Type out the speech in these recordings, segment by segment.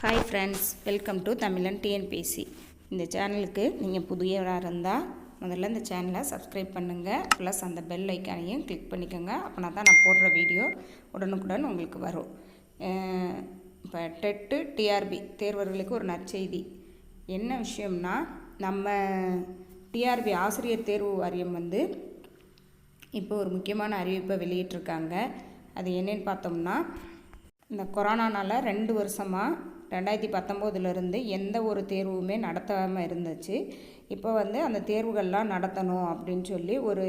Hi friends welcome to Tamizhan TNPC இந்த சேனலுக்கு நீங்கள் புதியவராக இருந்தால் முதல்ல இந்த சேனலை சப்ஸ்கிரைப் பண்ணுங்கள் ப்ளஸ் அந்த பெல் ஐக்கானையும் கிளிக் பண்ணிக்கோங்க. அப்படின்னா தான் நான் போடுற வீடியோ உடனுக்குடன் உங்களுக்கு வரும். இப்போ டெட்டு டிஆர்பி தேர்வர்களுக்கு ஒரு நற்செய்தி. என்ன விஷயம்னா நம்ம டிஆர்பி ஆசிரியர் தேர்வு வாரியம் வந்து இப்போ ஒரு முக்கியமான அறிவிப்பை வெளியிட்டிருக்காங்க. அது என்னன்னு பார்த்தோம்னா இந்த கொரோனானால் ரெண்டு வருஷமாக ரெண்டாயிரத்தி பத்தொம்போதுலேருந்து எந்த ஒரு தேர்வுமே நடத்தாமல் இருந்துச்சு. இப்போ வந்து அந்த தேர்வுகள்லாம் நடத்தணும் அப்படின்னு சொல்லி ஒரு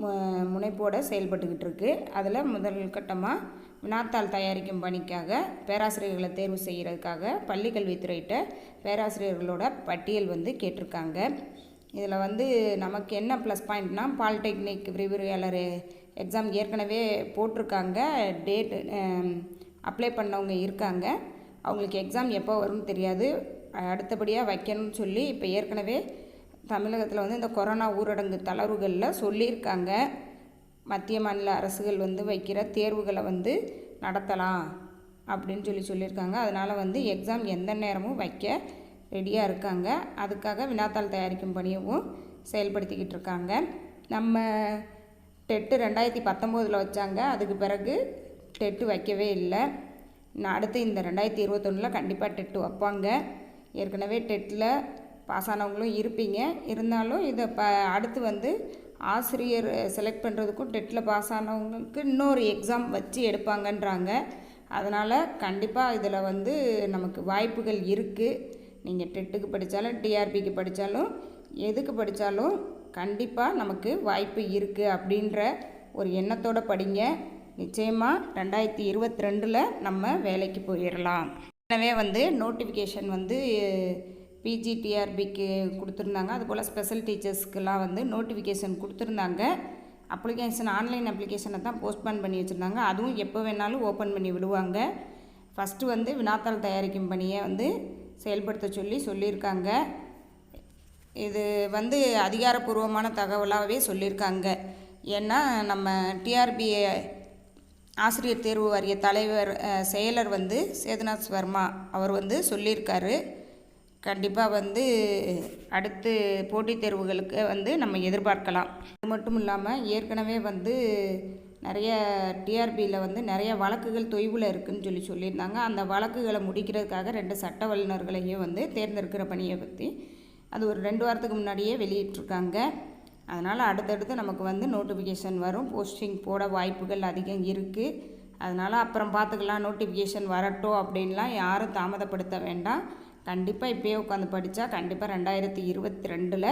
மு முனைப்போடு செயல்பட்டுக்கிட்டு இருக்கு அதில் முதல் கட்டமாக வினாத்தாள் தயாரிக்கும் பணிக்காக பேராசிரியர்களை தேர்வு செய்கிறதுக்காக பள்ளிக்கல்வித்துறையிட்ட பேராசிரியர்களோட பட்டியல் வந்து கேட்டிருக்காங்க. இதில் வந்து நமக்கு என்ன ப்ளஸ் பாயிண்ட்னா பாலிடெக்னிக் விரிவுரையாளர் எக்ஸாம் ஏற்கனவே போட்டிருக்காங்க. டேட் அப்ளை பண்ணவங்க இருக்காங்க. அவங்களுக்கு எக்ஸாம் எப்போ வரும்னு தெரியாது. அடுத்தபடியாக வைக்கணும்னு சொல்லி இப்போ ஏற்கனவே தமிழகத்தில் வந்து இந்த கொரோனா ஊரடங்கு தளர்வுகளில் சொல்லியிருக்காங்க. மத்திய மாநில அரசுகள் வந்து வைக்கிற தேர்வுகளை வந்து நடத்தலாம் அப்படின்னு சொல்லி சொல்லியிருக்காங்க. அதனால் வந்து எக்ஸாம் எந்த நேரமும் வைக்க ரெடியாக இருக்காங்க. அதுக்காக வினாத்தாள் தயாரிக்கும் பணியவும் செயல்படுத்திக்கிட்டு இருக்காங்க. நம்ம டெட்டு ரெண்டாயிரத்தி பத்தொம்போதில் வச்சாங்க. அதுக்கு பிறகு டெட்டு வைக்கவே இல்லை. அடுத்து இந்த ரெண்டாயிரத்தி இருபத்தொன்னில் கண்டிப்பாக டெட்டு வைப்பாங்க. ஏற்கனவே டெட்டில் பாஸ் ஆனவங்களும் இருப்பீங்க. இருந்தாலும் இதை ப அடுத்து வந்து ஆசிரியர் செலக்ட் பண்ணுறதுக்கும் டெட்டில் பாஸ் ஆனவங்களுக்கு இன்னொரு எக்ஸாம் வச்சு எடுப்பாங்கன்றாங்க. அதனால் கண்டிப்பாக இதில் வந்து நமக்கு வாய்ப்புகள் இருக்குது நீங்கள் டெட்டுக்கு படித்தாலும் டிஆர்பிக்கு படித்தாலும் எதுக்கு படித்தாலும் கண்டிப்பாக நமக்கு வாய்ப்பு இருக்குது அப்படின்ற ஒரு எண்ணத்தோடு படிங்க. நிச்சயமாக ரெண்டாயிரத்தி இருபத்தி ரெண்டில் நம்ம வேலைக்கு போயிடலாம் எனவே வந்து நோட்டிஃபிகேஷன் வந்து பிஜிடிஆர்பிக்கு கொடுத்துருந்தாங்க. அதுபோல் ஸ்பெஷல் டீச்சர்ஸ்க்கெலாம் வந்து நோட்டிஃபிகேஷன் கொடுத்துருந்தாங்க. அப்ளிகேஷன் ஆன்லைன் அப்ளிகேஷனை தான் போஸ்ட்போன் பண்ணி வச்சுருந்தாங்க. அதுவும் எப்போ வேணாலும் ஓப்பன் பண்ணி விடுவாங்க. ஃபஸ்ட்டு வந்து வினாத்தாள் தயாரிக்கும் பணியை வந்து செயல்படுத்த சொல்லி சொல்லியிருக்காங்க. இது வந்து அதிகாரப்பூர்வமான தகவலாகவே சொல்லியிருக்காங்க. ஏன்னா நம்ம டிஆர்பி ஆசிரியர் தேர்வு வாரிய தலைவர் செயலர் வந்து சேதுநாத் வர்மா அவர் வந்து சொல்லியிருக்காரு. கண்டிப்பாக வந்து அடுத்து போட்டித் தேர்வுகளுக்கு வந்து நம்ம எதிர்பார்க்கலாம். அது மட்டும் இல்லாமல் ஏற்கனவே வந்து நிறைய டிஆர்பியில் வந்து நிறைய வழக்குகள் தொய்வில் இருக்குதுன்னு சொல்லி சொல்லியிருந்தாங்க. அந்த வழக்குகளை முடிக்கிறதுக்காக ரெண்டு சட்ட வல்லுநர்களையும் வந்து தேர்ந்தெடுக்கிற பணியை பற்றி அது ஒரு ரெண்டு வாரத்துக்கு முன்னாடியே வெளியிட்டிருக்காங்க. அதனால் அடுத்தடுத்து நமக்கு வந்து நோட்டிஃபிகேஷன் வரும். போஸ்டிங் போட வாய்ப்புகள் அதிகம் இருக்குது அதனால் அப்புறம் பார்த்துக்கலாம் நோட்டிஃபிகேஷன் வரட்டும் அப்படின்லாம் யாரும் தாமதப்படுத்த வேண்டாம். கண்டிப்பாக இப்போயே உட்காந்து படித்தா கண்டிப்பாக ரெண்டாயிரத்தி இருபத்தி ரெண்டில்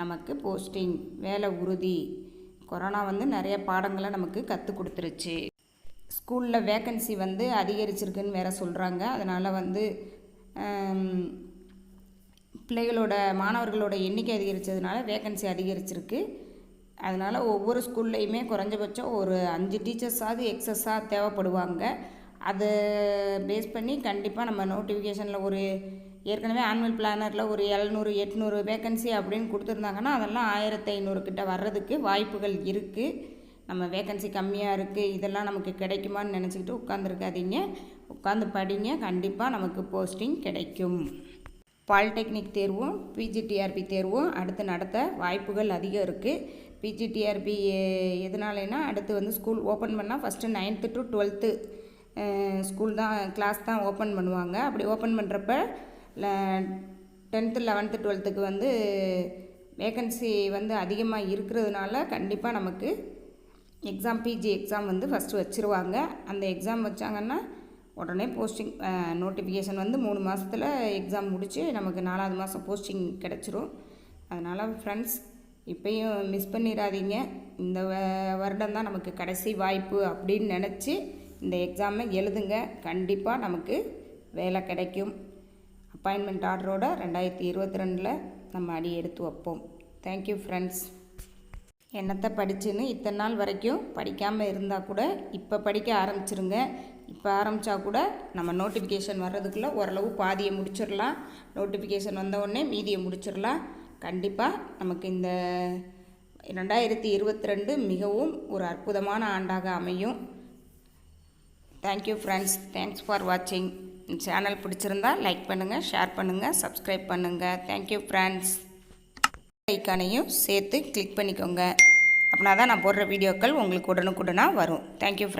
நமக்கு போஸ்டிங் வேலை உறுதி. கொரோனா வந்து நிறைய பாடங்களை நமக்கு கற்றுக் கொடுத்துருச்சு. ஸ்கூலில் வேக்கன்சி வந்து அதிகரிச்சிருக்குன்னு வேறு சொல்கிறாங்க அதனால் வந்து பிள்ளைகளோட மாணவர்களோட எண்ணிக்கை அதிகரித்ததுனால வேக்கன்சி அதிகரிச்சிருக்கு. அதனால் ஒவ்வொரு ஸ்கூல்லையுமே குறைஞ்சபட்சம் ஒரு அஞ்சு டீச்சர்ஸாவது எக்ஸஸாக தேவைப்படுவாங்க. அதை பேஸ் பண்ணி கண்டிப்பாக நம்ம நோட்டிஃபிகேஷனில் ஒரு ஏற்கனவே ஆனுவல் பிளானரில் ஒரு எழுநூறு எட்நூறு வேக்கன்சி அப்படின்னு கொடுத்துருந்தாங்கன்னா அதெல்லாம் ஆயிரத்தி ஐநூறு கிட்ட வர்றதுக்கு வாய்ப்புகள் இருக்குது நம்ம வேக்கன்சி கம்மியாக இருக்குது இதெல்லாம் நமக்கு கிடைக்குமான்னு நினச்சிக்கிட்டு உட்காந்துருக்காதீங்க உட்காந்து படிங்க கண்டிப்பாக நமக்கு போஸ்டிங் கிடைக்கும். பாலிடெக்னிக் தேர்வும் பிஜிடிஆர்பி தேர்வும் அடுத்து நடத்த வாய்ப்புகள் அதிகம் இருக்குது பிஜிடிஆர்பி எதனாலனா அடுத்து வந்து ஸ்கூல் ஓப்பன் பண்ணால் first ninth to twelfth school தான் கிளாஸ் தான் ஓப்பன் பண்ணுவாங்க. அப்படி ஓப்பன் பண்ணுறப்ப டென்த்து லெவன்த்து டுவெல்த்துக்கு வந்து வேக்கன்சி வந்து அதிகமாக இருக்கிறதுனால கண்டிப்பாக நமக்கு எக்ஸாம் பிஜி எக்ஸாம் வந்து ஃபஸ்ட்டு வச்சுருவாங்க. அந்த எக்ஸாம் வச்சாங்கன்னா உடனே போஸ்டிங் நோட்டிஃபிகேஷன் வந்து மூணு மாதத்தில் எக்ஸாம் முடித்து நமக்கு நாலாவது மாதம் போஸ்டிங் கிடச்சிரும். அதனால் ஃப்ரெண்ட்ஸ் இப்பையும் மிஸ் பண்ணிடாதீங்க இந்த வருடம் தான் நமக்கு கடைசி வாய்ப்பு அப்படின்னு நினச்சி இந்த எக்ஸாமை எழுதுங்க. கண்டிப்பாக நமக்கு வேலை கிடைக்கும். அப்பாயின்மெண்ட் ஆர்டரோட ரெண்டாயிரத்தி இருபத்தி ரெண்டில் நம்ம அடி எடுத்து வைப்போம். தேங்க்யூ ஃப்ரெண்ட்ஸ் என்னத்தை படிச்சுன்னு இத்தனை நாள் வரைக்கும் படிக்காமல் இருந்தால் கூட இப்போ படிக்க ஆரம்பிச்சிருங்க. இப்போ ஆரம்பித்தா கூட நம்ம நோட்டிஃபிகேஷன் வர்றதுக்குள்ளே ஓரளவு பாதியை முடிச்சிடலாம். நோட்டிஃபிகேஷன் வந்தவுடனே மீதியை முடிச்சிடலாம். கண்டிப்பாக நமக்கு இந்த ரெண்டாயிரத்தி இருபத்தி ரெண்டு மிகவும் ஒரு அற்புதமான ஆண்டாக அமையும். Thank you friends thanks for வாட்சிங் சேனல் பிடிச்சிருந்தா லைக் பண்ணுங்கள் ஷேர் பண்ணுங்கள் சப்ஸ்கிரைப் பண்ணுங்கள் தேங்க்யூ ஃப்ரெண்ட்ஸ் ஐக்கானையும் சேர்த்து கிளிக் பண்ணிக்கோங்க. அப்படின்னா தான் நான் போடுற வீடியோக்கள் உங்களுக்கு உடனுக்குடனாக வரும். தேங்க்யூ